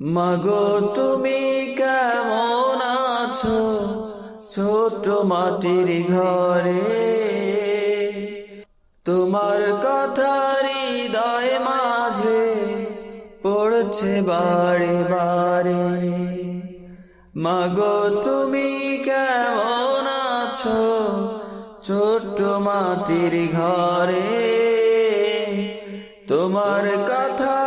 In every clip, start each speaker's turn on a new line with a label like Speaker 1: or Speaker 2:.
Speaker 1: মাগো, তুমি কেমন আছো? ছোট মাটির ঘরে। তোমার কথার হৃদয় মাঝে পড়ছে বারে বারে। মাগো, তুমি কেমন আছো? ছোট্ট মাটির ঘরে। তোমার কথার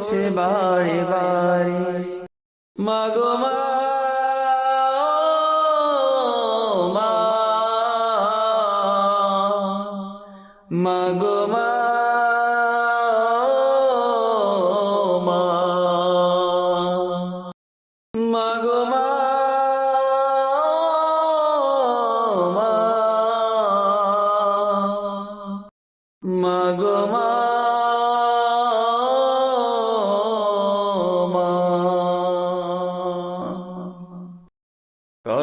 Speaker 1: পড়ছে বারে বারে। মাগো মা মাগো মা। মাগো মা।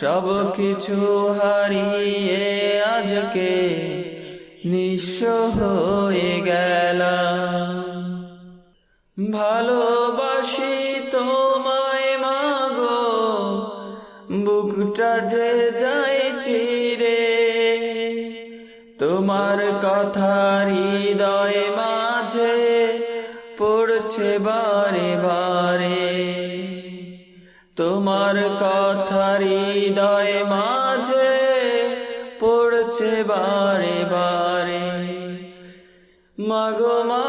Speaker 1: সব কিছু হারিয়ে আজকে নিঃস্ব হয়ে গেলাম। ভালোবাসি তোমায় মাগো বুকটা যে যায় চিরে। তোমার কথার হৃদয় মাঝে পড়ছে বারে বারে। তোমার কথারি হৃদয় মাঝে পড়ছে বারে বারে। মাগো মা।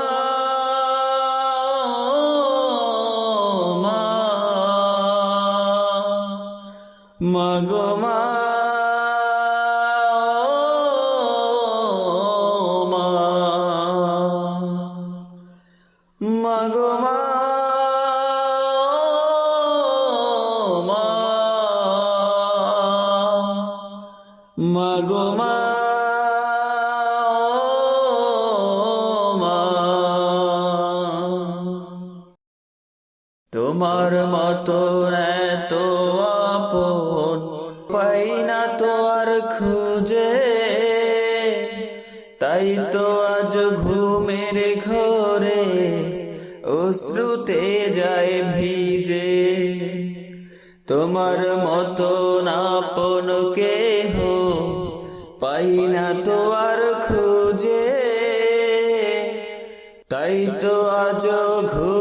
Speaker 1: মাগো মা। তোমার মতো এত আপন পাই না তো আর খুঁজে। তাই তো আজ ঘুমের ঘরে অশ্রুতে যায় ভিজে। তোমার মতো আপন কেহ পাই না তো আর খুঁজে। তাই তো আজ ঘুমের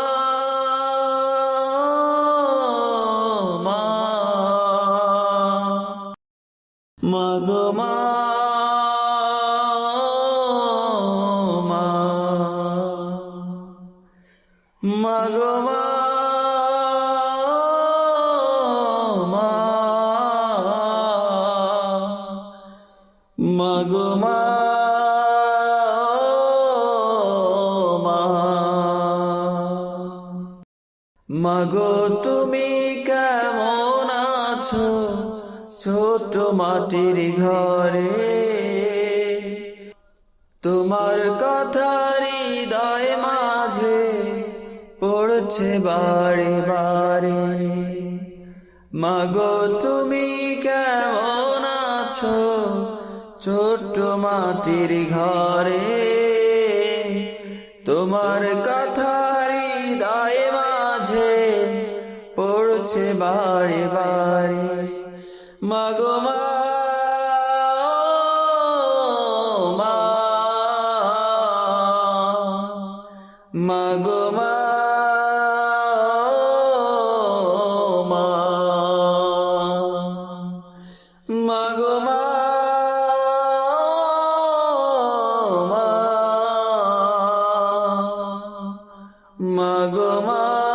Speaker 1: মাগো মা মা। মাগো তুমি কেমন আছো? ছোট মাটির ঘরে। তোমার কথার পড়ছে বারে বারে মাগো, তুমি কেমন আছো? ছোট্ট মাটির ঘরে। তোমার কথারি দায় মাঝে পড়ছে বারে বারে। মাগো, মা মাগমা